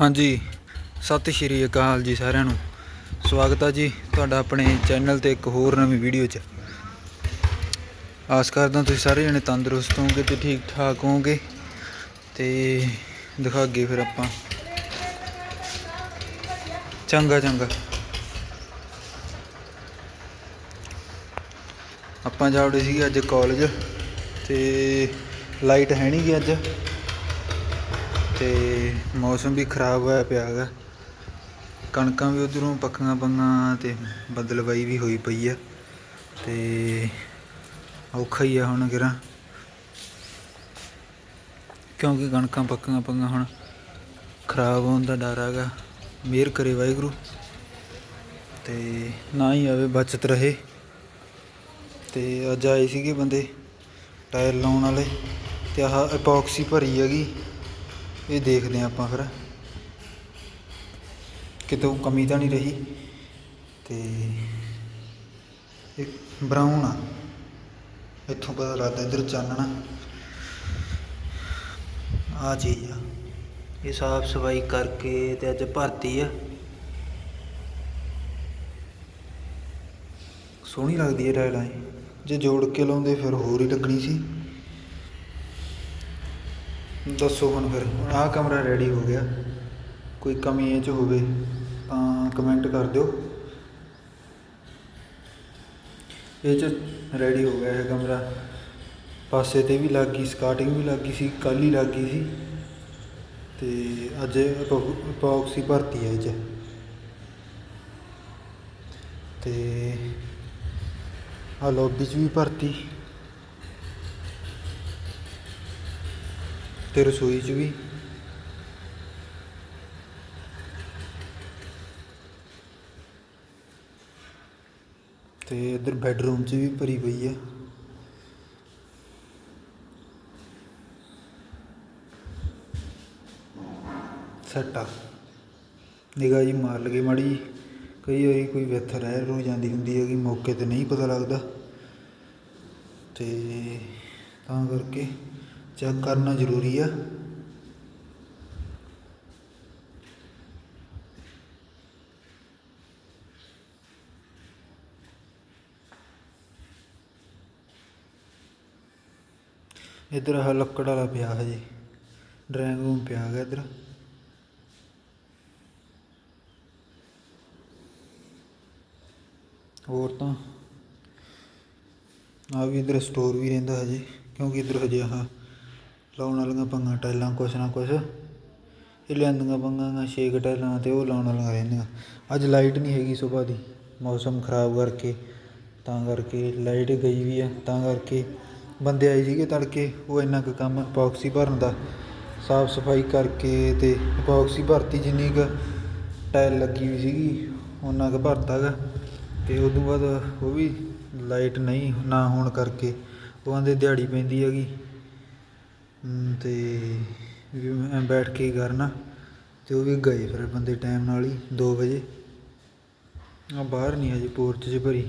ਹਾਂਜੀ, ਸਤਿ ਸ਼੍ਰੀ ਅਕਾਲ ਜੀ ਸਾਰਿਆਂ ਨੂੰ। ਸਵਾਗਤ ਆ ਜੀ ਤੁਹਾਡਾ ਆਪਣੇ ਚੈਨਲ ਤੇ ਇੱਕ ਹੋਰ ਨਵੀਂ ਵੀਡੀਓ 'ਚ। ਆਸ ਕਰਦਾ ਤੁਸੀਂ ਸਾਰੇ ਜਣੇ ਤੰਦਰੁਸਤ ਹੋਵੋਗੇ ਤੇ ਠੀਕ ਠਾਕ ਹੋਵੋਗੇ। ਤੇ ਦਿਖਾਗੇ ਫਿਰ ਆਪਾਂ। ਚੰਗਾ ਚੰਗਾ। ਆਪਾਂ ਜਾਵੜੇ ਸੀਗੇ ਅੱਜ ਕਾਲਜ ਤੇ ਲਾਈਟ ਹੈ ਨਹੀਂ ਗਈ ਅੱਜ। ਤੇ ਮੌਸਮ ਵੀ ਖਰਾਬ ਹੋਇਆ ਪਿਆ ਹੈਗਾ। ਕਣਕਾਂ ਵੀ ਉਧਰੋਂ ਪੱਕੀਆਂ ਪੰਗਾਂ ਤੇ ਬਦਲਵਾਈ ਵੀ ਹੋਈ ਪਈ ਆ ਤੇ ਔਖਾ ਹੀ ਆ ਹੁਣ ਕਿਰਾ ਕਿਉਂਕਿ ਕਣਕਾਂ ਪੱਕੀਆਂ ਪੰਗਾਂ ਹੁਣ ਖਰਾਬ ਹੋਣ ਦਾ ਡਰ ਹੈਗਾ। ਮਿਹਰ ਕਰੇ ਵਾਹਿਗੁਰੂ ਤੇ ਨਾ ਹੀ ਆਵੇ ਬਚਤ ਰਹੇ। ਤੇ ਅੱਜ ਆਏ ਸੀਗੇ ਬੰਦੇ ਟਾਇਰ ਲਾਉਣ ਵਾਲੇ ਤੇ ਆਹ ਐਪੋਕਸੀ ਭਰੀ ਹੈਗੀ। ਇਹ ਦੇਖਦੇ ਹਾਂ ਆਪਾਂ ਫਿਰ। ਕਿਤੋਂ ਕਮੀ ਤਾਂ ਨਹੀਂ ਰਹੀ। ਤੇ ਇਹ ਬਰਾਊਨ ਆ। ਇੱਥੋਂ ਪਤਾ ਲੱਗਦਾ ਇੱਧਰ ਚਾਨਣਾ। ਆ ਚੀਜ਼ ਆ। ਇਹ ਸਾਫ਼ ਸਫ਼ਾਈ ਕਰਕੇ ਤੇ ਅੱਜ ਭਰਤੀ ਆ। ਸੋਹਣੀ ਲੱਗਦੀ ਹੈ ਟਾਇਲਾਂ ਇਹ। ਜੇ ਜੋੜ ਕੇ ਲਾਉਂਦੇ ਫਿਰ ਹੋਰ ਹੀ ਲੱਗਣੀ ਸੀ। ਦੱਸੋ ਹੁਣ ਫਿਰ। ਹੁਣ ਆਹ ਕਮਰਾ ਰੈਡੀ ਹੋ ਗਿਆ। ਕੋਈ ਕਮੀ ਇਹ ਚ ਹੋਵੇ ਤਾਂ ਕਮੈਂਟ ਕਰ ਦਿਓ। ਇਹ ਚ ਰੈਡੀ ਹੋ ਗਿਆ ਇਹ ਕਮਰਾ। ਪਾਸੇ ਤੇ ਵੀ ਲੱਗ ਗਈ ਸਕਾਰਟਿੰਗ ਵੀ ਲੱਗ ਗਈ ਸੀ ਕੱਲ ਹੀ ਲੱਗ ਗਈ ਸੀ। ਤੇ ਅੱਜ ਅਪੌਕਸੀ ਭਰਤੀ ਹੈ ਇਹ ਚ। ਤੇ ਆ ਲੌਬੀ ਚ ਵੀ ਭਰਤੀ। ਤੇ ਰਸੋਈ 'ਚ ਵੀ। ਤੇ ਇੱਧਰ ਬੈੱਡਰੂਮ 'ਚ ਵੀ ਭਰੀ ਪਈ ਆ ਸੱਟਾ। ਨਿਗਾਹ ਜੀ ਮਾਰ ਲਗੇ ਮਾੜੀ ਕਈ ਵਾਰੀ ਕੋਈ ਵਿੱਥ ਰਹਿ ਰੋ ਜਾਂਦੀ ਹੁੰਦੀ ਹੈ ਕਿ ਮੌਕੇ ਤੇ ਨਹੀਂ ਪਤਾ ਲੱਗਦਾ। ਤੇ ਤਾਂ ਕਰਕੇ ਚੈੱਕ ਕਰਨਾ ਜ਼ਰੂਰੀ ਆ। ਇੱਧਰ ਆਹ ਲੱਕੜ ਵਾਲਾ ਪਿਆ ਹੈ ਜੀ ਡਰਾਇੰਗ ਰੂਮ ਪਿਆ ਹੈਗਾ ਇੱਧਰ। ਹੋਰ ਤਾਂ ਆ ਵੀ ਇੱਧਰ ਸਟੋਰ ਵੀ ਰਹਿੰਦਾ ਹਜੇ, ਕਿਉਂਕਿ ਇੱਧਰ ਹਜੇ ਆਹ ਲਾਉਣ ਵਾਲੀਆਂ ਪੰਗਾਂ, ਟਾਈਲਾਂ ਕੁਛ ਨਾ ਕੁਛ। ਇਹ ਲਿਆਂਦੀਆਂ ਪੰਗਾਂ ਗਾ ਛੇ ਕੁ ਟਾਈਲਾਂ ਅਤੇ ਉਹ ਲਾਉਣ ਵਾਲੀਆਂ ਰਹਿੰਦੀਆਂ। ਅੱਜ ਲਾਈਟ ਨਹੀਂ ਹੈਗੀ ਸਵੇਰ ਦੀ। ਮੌਸਮ ਖਰਾਬ ਕਰਕੇ, ਤਾਂ ਕਰਕੇ ਲਾਈਟ ਗਈ ਵੀ ਆ, ਤਾਂ ਕਰਕੇ ਬੰਦੇ ਆਏ ਸੀਗੇ ਤੜਕੇ। ਉਹ ਇੰਨਾ ਕੁ ਕੰਮ ਅਪੌਕਸੀ ਭਰਨ ਦਾ, ਸਾਫ਼ ਸਫ਼ਾਈ ਕਰਕੇ ਤੇ ਅਪੌਕਸੀ ਭਰਤੀ ਜਿੰਨੀ ਕੁ ਟਾਇਲ ਲੱਗੀ ਵੀ ਸੀਗੀ ਉਹਨਾਂ ਕੁ ਭਰਤਾ ਗਾ। ਤੇ ਉਦੋਂ ਬਾਅਦ ਉਹ ਵੀ ਲਾਈਟ ਨਹੀਂ, ਨਾ ਹੋਣ ਕਰਕੇ। ਉਹ ਆਂਦੇ ਦਿਹਾੜੀ ਪੈਂਦੀ ਹੈਗੀ। ਅਤੇ ਵੀ ਮੈਂ ਬੈਠ ਕੇ ਕਰਨਾ ਅਤੇ ਉਹ ਵੀ ਗਏ ਫਿਰ ਬੰਦੇ ਟਾਈਮ ਨਾਲ ਹੀ, ਦੋ ਵਜੇ। ਆ ਬਾਹਰ ਨਹੀਂ ਹਜੇ ਪੋਰਚ 'ਚ ਭਰੀ।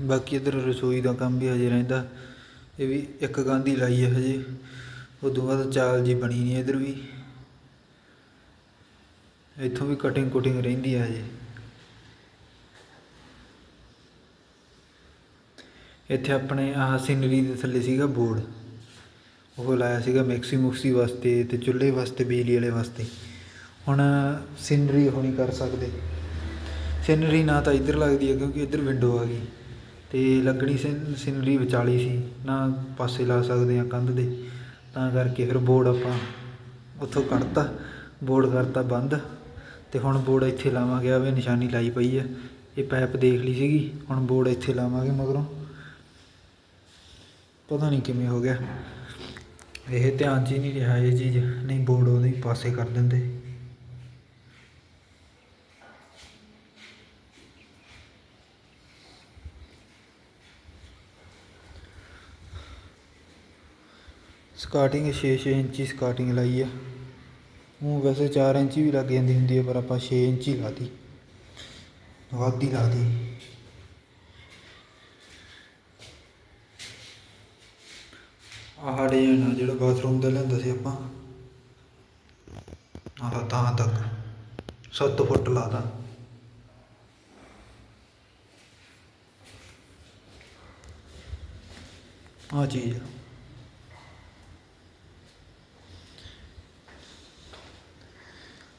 ਬਾਕੀ ਇੱਧਰ ਰਸੋਈ ਦਾ ਕੰਮ ਵੀ ਹਜੇ ਰਹਿੰਦਾ, ਇਹ ਵੀ ਇੱਕ ਗਾਂਧੀ ਲਾਈ ਹੈ ਹਜੇ। ਉਦੋਂ ਬਾਅਦ ਚਾਲ ਜੀ ਬਣੀ ਨਹੀਂ ਇੱਧਰ ਵੀ। ਇੱਥੋਂ ਵੀ ਕਟਿੰਗ ਕੁਟਿੰਗ ਰਹਿੰਦੀ ਹੈ ਹਜੇ। ਇੱਥੇ ਆਪਣੇ ਆਹ ਸੀਨਰੀ ਦੇ ਥੱਲੇ ਸੀਗਾ ਬੋਰਡ। ਉਹ ਲਾਇਆ ਸੀਗਾ ਮਿਕਸੀ ਮੁਕਸੀ ਵਾਸਤੇ ਅਤੇ ਚੁੱਲ੍ਹੇ ਵਾਸਤੇ, ਬਿਜਲੀ ਵਾਲੇ ਵਾਸਤੇ। ਹੁਣ ਸੀਨਰੀ ਉਹ ਨਹੀਂ ਕਰ ਸਕਦੇ। ਸੀਨਰੀ ਨਾ ਤਾਂ ਇੱਧਰ ਲੱਗਦੀ ਹੈ ਕਿਉਂਕਿ ਇੱਧਰ ਵਿੰਡੋ ਆ ਗਈ। ਤੇ ਲੱਗਣੀ ਸੀਨ- ਸੀਨਰੀ ਵਿਚਾਲੀ ਸੀ। ਨਾ ਪਾਸੇ ਲਾ ਸਕਦੇ ਆ ਕੰਧ ਦੇ। ਤਾਂ ਕਰਕੇ ਫਿਰ ਬੋਰਡ ਆਪਾਂ ਉੱਥੋਂ ਕੱਢਤਾ। ਬੋਰਡ ਕਰਤਾ ਬੰਦ। ਤੇ ਹੁਣ ਬੋਰਡ ਇੱਥੇ ਲਾਵਾਂਗੇ। ਆਵੇ ਨਿਸ਼ਾਨੀ ਲਾਈ ਪਈ ਆ। ਇਹ ਪਾਈਪ ਦੇਖ ਲਈ ਸੀਗੀ। ਹੁਣ ਬੋਰਡ ਇੱਥੇ ਲਾਵਾਂਗੇ ਮਗਰੋਂ। ਪਤਾ ਨਹੀਂ ਕਿਵੇਂ ਹੋ ਗਿਆ। ਇਹ ਧਿਆਨ 'ਚ ਹੀ ਨਹੀਂ ਰਿਹਾ ਇਹ ਚੀਜ਼। ਨਹੀਂ ਬੋਰਡ ਉਹਦੇ ਪਾਸੇ ਕਰ ਦਿੰਦੇ। ਸਕਾਟਿੰਗ 6-6 ਇੰਚੀ ਸਕਾਟਿੰਗ ਲਾਈ ਆ। ਉਹ ਵੈਸੇ 4 ਇੰਚੀ ਵੀ ਲੱਗ ਜਾਂਦੀ ਹੁੰਦੀ ਹੈ ਪਰ ਆਪਾਂ 6 ਇੰਚੀ ਲਾਤੀ ਵੱਧ ਹੀ ਲਾਤੀ ਆਹ ਡਿਜ਼ਾਈਨ ਆ ਜਿਹੜਾ ਬਾਥਰੂਮ ਦਾ ਲਿਆਂਦਾ ਸੀ ਆਪਾਂ। ਆਹ ਤਾਂ ਤੱਕ 7 ਫੁੱਟ ਲਾਤਾ ਆ ਚੀਜ਼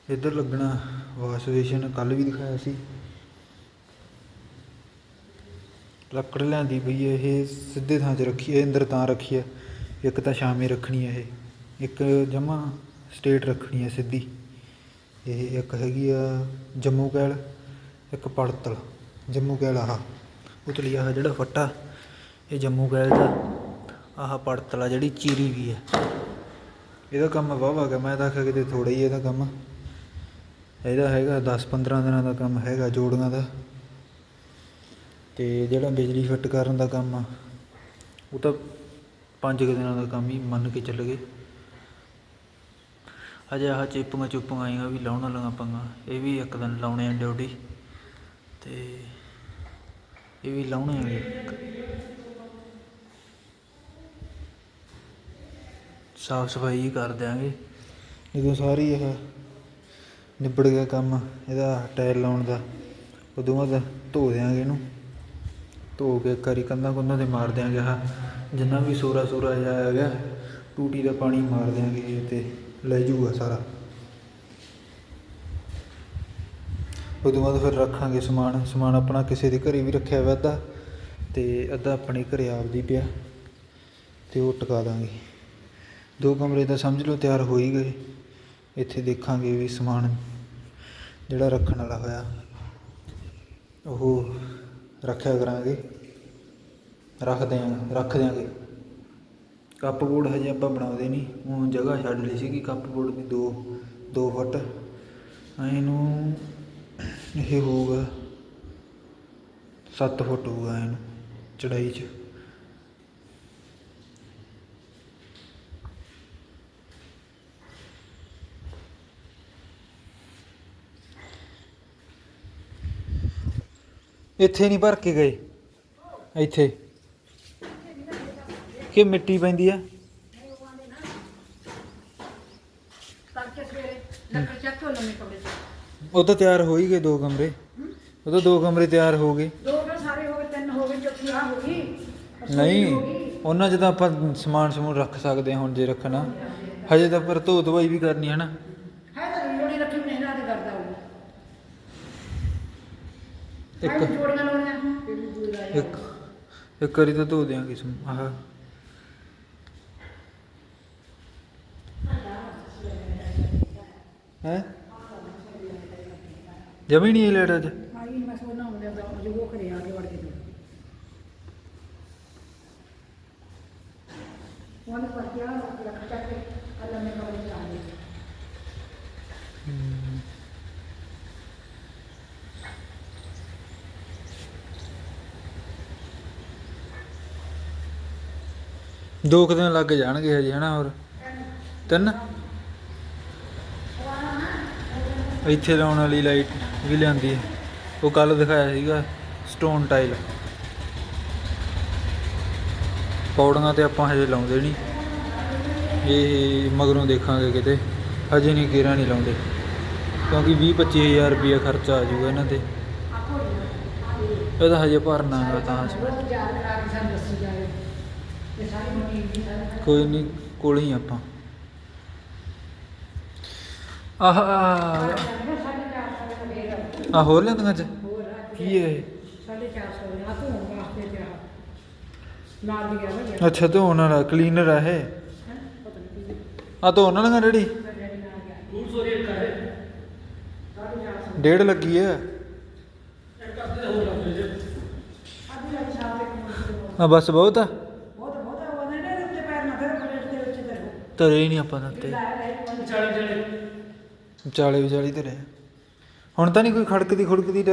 ਇੱਧਰ ਲੱਗਣਾ ਵਾਸ਼ ਬੇਸਿਨ ਕੱਲ ਵੀ ਦਿਖਾਇਆ ਸੀ। ਲੱਕੜ ਲਿਆਂਦੀ ਪਈ ਇਹ ਸਿੱਧੇ ਥਾਂ 'ਚ ਰੱਖੀ ਹੈ ਅੰਦਰ ਤਾਂ ਰੱਖੀ ਹੈ ਇੱਕ ਤਾਂ ਛਾਵੇਂ ਰੱਖਣੀ ਹੈ ਇਹ। ਇੱਕ ਜਮਾ ਸਟੇਟ ਰੱਖਣੀ ਹੈ ਸਿੱਧੀ। ਇਹ ਇੱਕ ਹੈਗੀ ਆ ਜੰਮੂ ਕੈਲ, ਇੱਕ ਪੜਤਲ। ਜੰਮੂ ਕੈਲ ਆਹ। ਉਤਲੀ ਆਹ ਜਿਹੜਾ ਫੱਟਾ, ਇਹ ਜੰਮੂ ਕੈਲ ਦਾ। ਆਹ ਪੜਤਲ ਆ ਜਿਹੜੀ ਚੀਰੀ ਵੀ ਹੈ ਇਹਦਾ ਕੰਮ ਵਾਹਵਾ ਗਿਆ ਮੈਂ ਤਾਂ ਆਖਿਆ ਕਿਤੇ ਥੋੜਾ ਹੀ ਇਹਦਾ ਕੰਮ। ਇਹਦਾ ਹੈਗਾ 10-15 ਦਿਨਾਂ ਦਾ ਕੰਮ ਹੈਗਾ ਜੋੜੀਆਂ ਦਾ। ਤੇ ਜਿਹੜਾ ਬਿਜਲੀ ਫਿੱਟ ਕਰਨ ਦਾ ਕੰਮ ਆ, ਉਹ ਤਾਂ ਪੰਜ ਕੁ ਦਿਨਾਂ ਦਾ ਕੰਮ ਹੀ ਮੰਨ ਕੇ ਚੱਲ ਗਏ। ਅਜੇ ਆਹ ਚਿੱਪੀਆਂ ਚੁੱਪੀਆਂ ਆਈਆਂ ਵੀ ਲਾਉਣ ਵਾਲੀਆਂ ਪੰਗਾ। ਇਹ ਵੀ ਇੱਕ ਦਿਨ ਲਾਉਣੇ ਆ ਡਿਊਟੀ ਤੇ ਇਹ ਵੀ ਲਾਉਣੇ ਆ। ਸਾਫ਼ ਸਫ਼ਾਈ ਕਰ ਦਿਆਂਗੇ। ਜਦੋਂ ਸਾਰੀ ਇਹ ਨਿਬੜ ਗਿਆ ਕੰਮ, ਇਹਦਾ ਟਾਇਰ ਲਾਉਣ ਦਾ, ਉਦੋਂ ਬਾਅਦ ਧੋ ਦਿਆਂਗੇ ਇਹਨੂੰ। ਧੋ ਕੇ ਇੱਕ ਵਾਰੀ ਕੰਧਾਂ ਕੁੰਧਾਂ ਤੇ ਮਾਰ ਦਿਆਂਗੇ ਆਹ, ਜਿੰਨਾ ਵੀ ਸੋਰਾ ਸੋਰਾ ਜਿਹਾ ਹੈਗਾ, ਟੂਟੀ ਦਾ ਪਾਣੀ ਮਾਰ ਦਿਆਂਗੇ ਅਤੇ ਲੈ ਜੂਗਾ ਸਾਰਾ। ਉਦੋਂ ਬਾਅਦ ਫਿਰ ਰੱਖਾਂਗੇ ਸਮਾਨ ਸਮਾਨ ਆਪਣਾ ਕਿਸੇ ਦੇ ਘਰੇ ਵੀ ਰੱਖਿਆ ਹੋਇਆ ਅੱਧਾ, ਤੇ ਅੱਧਾ ਆਪਣੇ ਘਰੇ ਆਪਦੀ ਪਿਆ, ਤੇ ਉਹ ਟਿਕਾ ਦਾਂਗੇ। ਦੋ ਕਮਰੇ ਤਾਂ ਸਮਝ ਲਓ ਤਿਆਰ ਹੋ ਹੀ ਗਏ, ਇੱਥੇ ਦੇਖਾਂਗੇ ਵੀ ਸਮਾਨ ਜਿਹੜਾ ਰੱਖਣ ਵਾਲਾ ਹੋਇਆ। ਉਹ ਰੱਖਿਆ ਕਰਾਂਗੇ। ਰੱਖ ਦਿਆਂਗੇ ਰੱਖ ਦਿਆਂਗੇ। ਕੱਪ ਬੋਰਡ ਹਜੇ ਆਪਾਂ ਬਣਾਉਂਦੇ ਨਹੀਂ। ਹੁਣ ਜਗ੍ਹਾ ਛੱਡ ਲਈ ਸੀਗੀ ਕੱਪ ਬੋਰਡ ਦੀ 2 2 ਫੁੱਟ ਇਹਨੂੰ ਇਹ ਹੋਊਗਾ 7 ਫੁੱਟ ਹੋਊਗਾ ਇਹਨੂੰ ਚੜਾਈ 'ਚ। ਇੱਥੇ ਨਹੀਂ ਭਰ ਕੇ ਗਏ। ਇੱਥੇ। ਕਿ ਮਿੱਟੀ ਪੈਂਦੀ ਆ? ਉਹ ਤਾਂ ਤਿਆਰ ਹੋ ਹੀ ਗਏ ਦੋ ਕਮਰੇ। ਉਹ ਤਾਂ ਦੋ ਕਮਰੇ ਤਿਆਰ ਹੋ ਗਏ। ਦੋ ਕੇ ਸਾਰੇ ਹੋ ਗਏ ਤਿੰਨ ਹੋ ਗਏ ਚੌਥੀ ਆ ਹੋ ਗਈ ਨਹੀਂ, ਉਹਨਾਂ 'ਚ ਤਾਂ ਆਪਾਂ ਸਮਾਨ ਸਮੂਨ ਰੱਖ ਸਕਦੇ ਹਾਂ ਹੁਣ ਜੇ ਰੱਖਣਾ। ਹਜੇ ਤਾਂ ਪਰ ਧੋ ਦਵਾਈ ਵੀ ਕਰਨੀ ਹੈ ਨਾ ਹੈ ਤਾਂ ਜੋੜੀ ਰੱਖੀ ਨਹੀਂ ਨਾ ਤੇ ਕਰਦਾ ਉਹ ਇੱਕ। ਜੋੜੀਆਂ ਲਾਉਣੀਆਂ। ਇੱਕ। ਇੱਕ ਵਾਰੀ ਤਾਂ ਧੋ ਦਿਆਂਗੇ ਸਮ- ਆਹ। ਹੈ? ਜਮੀ ਨਹੀਂ ਲੇਟ ਅੱਜ। ਆਈ ਮੈਂ ਸੋਨਾ ਹੁੰਦੇ ਜੋ ਉਹ ਕਰੇ ਆ ਕੇ ਵੜ ਕੇ ਉਹਨੇ ਪਰ ਕਿਹਾ ਲੱਕੜ ਚੱਕ ਕੇ ਆ ਲੰਮੇ ਕਮਰੇ ਚ ਆ ਗਏ ਦੋ ਕੁ ਦਿਨ ਲੱਗ ਜਾਣਗੇ ਹਜੇ, ਹਨਾ ਹੋਰ? ਤਿੰਨ? ਇੱਥੇ ਲਾਉਣ ਵਾਲੀ ਲਾਈਟ ਵੀ ਲਿਆਂਦੀ ਹੈ। ਉਹ ਕੱਲ ਦਿਖਾਇਆ ਸੀਗਾ, ਸਟੋਨ ਟਾਈਲ। ਪੌੜੀਆਂ ਤੇ ਆਪਾਂ ਹਜੇ ਲਾਉਂਦੇ ਨਹੀਂ। ਇਹ ਮਗਰੋਂ ਦੇਖਾਂਗੇ ਕਿਤੇ। ਹਜੇ ਨਹੀਂ ਗੇਰਾਂ ਨਹੀਂ ਲਾਉਂਦੇ। ਕਿਉਂਕਿ 20 25000 ਰੁਪਏ ਖਰਚਾ ਆ ਜਾਊਗਾ ਇਹਨਾਂ ਤੇ। ਇਹਦਾ ਹਜੇ ਭਰਨਾ ਹੈ ਤਾਂ। ਬਹੁਤ ਕੋਈ ਨਹੀਂ ਕੋਲ ਹੀ ਆਪਾਂ। ਆਹ ਆਹ ਹੋਰ ਲੈਂਦੀਆਂ ਅੱਜ? ਕੀ ਹੈ ਇਹ? ਸਾਢੇ ਚਾਰ ਵਾਸਤੇ ਤੇ ਨਾਲ ਦੀ ਗਿਆ ਵਾ ਅੱਛਾ, ਧੋਣ ਵਾਲਾ ਕਲੀਨਰ ਆ ਇਹ। ਆ ਧੋਣ ਵਾਲੀਆਂ ਨਾਲ ਗਿਆ ਤੂੰ ਸੋਰੀ ਕਰੇ ਸਾਢੇ ਡੇਢ ਲੱਗੀ ਹੈ ਆ ਬਸ ਬਹੁਤ ਆ ਬਹੁਤ ਬਹੁਤ ਉਹ ਨੇ ਨੇ ਉੱਤੇ ਪੈਰ ਨਾ ਫਿਰ ਪਲੇਟ ਦੇ ਤੇ ਹੀ ਨਹੀਂ ਆਪਾਂ ਦਿੱਤੇ ਲੈ ਲੈ 40 40 ਚਾਲੇ ਵਿਚਾਲੀ ਧਰੇ ਹੁਣ ਤਾਂ ਨਹੀਂ ਕੋਈ ਖੜਕਦੀ ਖੁੜਕਦੀ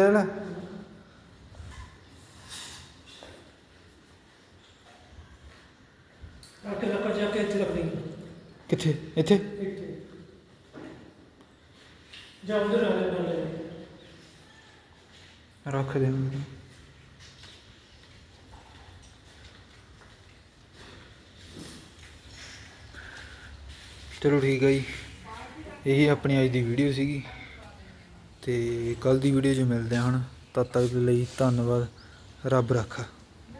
ਕੇ ਇੱਥੇ ਰੱਖਣੀ। ਕਿੱਥੇ? ਇੱਥੇ? ਇੱਥੇ। ਜਾ ਉਧਰ ਆ ਲੈ ਰੱਖ ਦੇ ਚਲੋ ਠੀਕ ਆ ਜੀ। ਇਹੀ ਆਪਣੀ ਅੱਜ ਦੀ ਵੀਡੀਓ ਸੀਗੀ। ਤੇ ਕੱਲ ਦੀ ਵੀਡੀਓ 'ਚ ਮਿਲਦੇ ਹਾਂ ਹੁਣ। ਤਦ ਤੱਕ ਦੇ ਲਈ ਧੰਨਵਾਦ। ਰੱਬ ਰੱਖਾ।